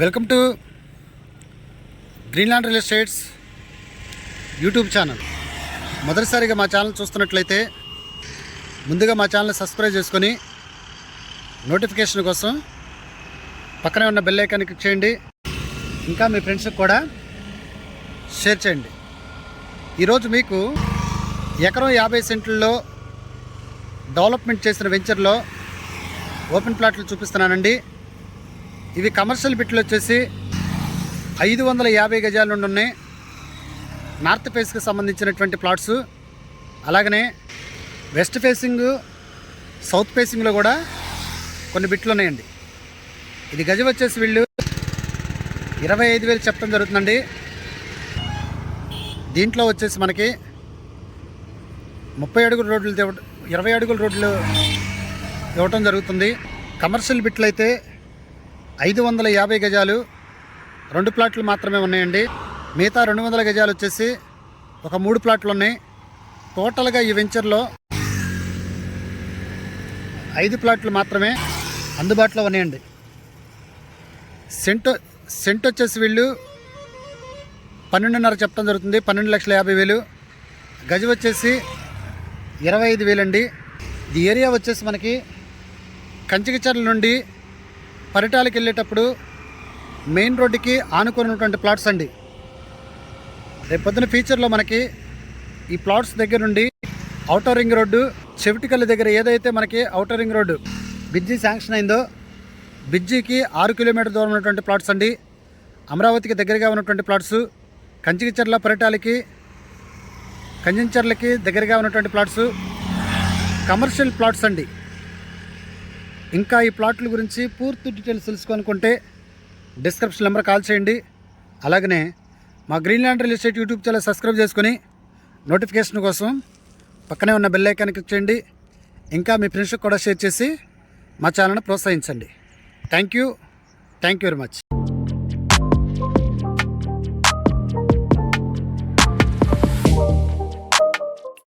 Welcome to Greenland real estates YouTube channel. మొదటిసారిగా మా channel చూస్తున్నట్లయితే ముందుగా మా ఛానల్ని సబ్స్క్రైబ్ చేసుకొని నోటిఫికేషన్ కోసం పక్కనే ఉన్న బెల్ ఐకాన్ క్లిక్ చేయండి. ఇంకా మీ ఫ్రెండ్స్కి కూడా షేర్ చేయండి. ఈరోజు మీకు ఎకరం యాభై సెంట్లలో డెవలప్మెంట్ చేసిన వెంచర్లో ఓపెన్ ప్లాట్లు చూపిస్తున్నానండి. ఇవి కమర్షియల్ బిట్లు వచ్చేసి ఐదు వందల యాభై గజాల నుండి ఉన్నాయి. నార్త్ ఫేస్కి సంబంధించినటువంటి ప్లాట్స్ అలాగనే వెస్ట్ ఫేసింగ్ సౌత్ ఫేసింగ్లో కూడా కొన్ని బిట్లు ఉన్నాయండి. ఇది గజం వచ్చేసి వీళ్ళు ఇరవై ఐదు వేలు చెప్పడం జరుగుతుందండి. దీంట్లో వచ్చేసి మనకి ముప్పై అడుగుల రోడ్లు ఇరవై అడుగుల రోడ్లు ఇవ్వటం జరుగుతుంది. కమర్షియల్ బిట్లు అయితే ఐదు వందల యాభై గజాలు రెండు ప్లాట్లు మాత్రమే ఉన్నాయండి. మిగతా రెండు వందల గజాలు వచ్చేసి ఒక మూడు ప్లాట్లు ఉన్నాయి. టోటల్గా ఈ వెంచర్లో ఐదు ప్లాట్లు మాత్రమే అందుబాటులో ఉన్నాయండి. సెంట్ సెంట్ వచ్చేసి వీళ్ళు పన్నెండున్నర చెప్పడం జరుగుతుంది. పన్నెండు లక్షల యాభై వేలు. గజం వచ్చేసి ఇరవై ఐదు వేలండి. ఇది ఏరియా వచ్చేసి మనకి కంచికిచర్ల నుండి పరిటాలకు వెళ్ళేటప్పుడు మెయిన్ రోడ్డుకి ఆనుకొని ఉన్నటువంటి ప్లాట్స్ అండి. రేపు పొద్దున ఫ్యూచర్లో మనకి ఈ ప్లాట్స్ దగ్గర నుండి అవుటర్ రింగ్ రోడ్డు చెవిటికల్లి దగ్గర ఏదైతే మనకి అవుటర్ రింగ్ రోడ్డు బిజ్జీ శాంక్షన్ అయిందో బిజ్జీకి ఆరు కిలోమీటర్ దూరం ఉన్నటువంటి ప్లాట్స్ అండి. అమరావతికి దగ్గరగా ఉన్నటువంటి ప్లాట్స్ కంచికిచర్ల పరిటాలకి కంచెంచర్లకి దగ్గరగా ఉన్నటువంటి ప్లాట్స్ కమర్షియల్ ప్లాట్స్ అండి. ఇంకా ఈ ప్లాట్ల గురించి పూర్తి డీటెయిల్స్ తెలుసుకోనుకుంటే డిస్క్రిప్షన్ నెంబర్ కాల్ చేయండి. అలాగనే మా Greenland real estate YouTube channel subscribe చేసుకుని నోటిఫికేషన్ కోసం పక్కనే ఉన్న బెల్ ఐకాన్ క్లిక్ చేయండి. ఇంకా మీ ఫ్రెండ్స్కి కూడా షేర్ చేసి మా ఛానల్ని ప్రోత్సహించండి. Thank you. Thank you very much.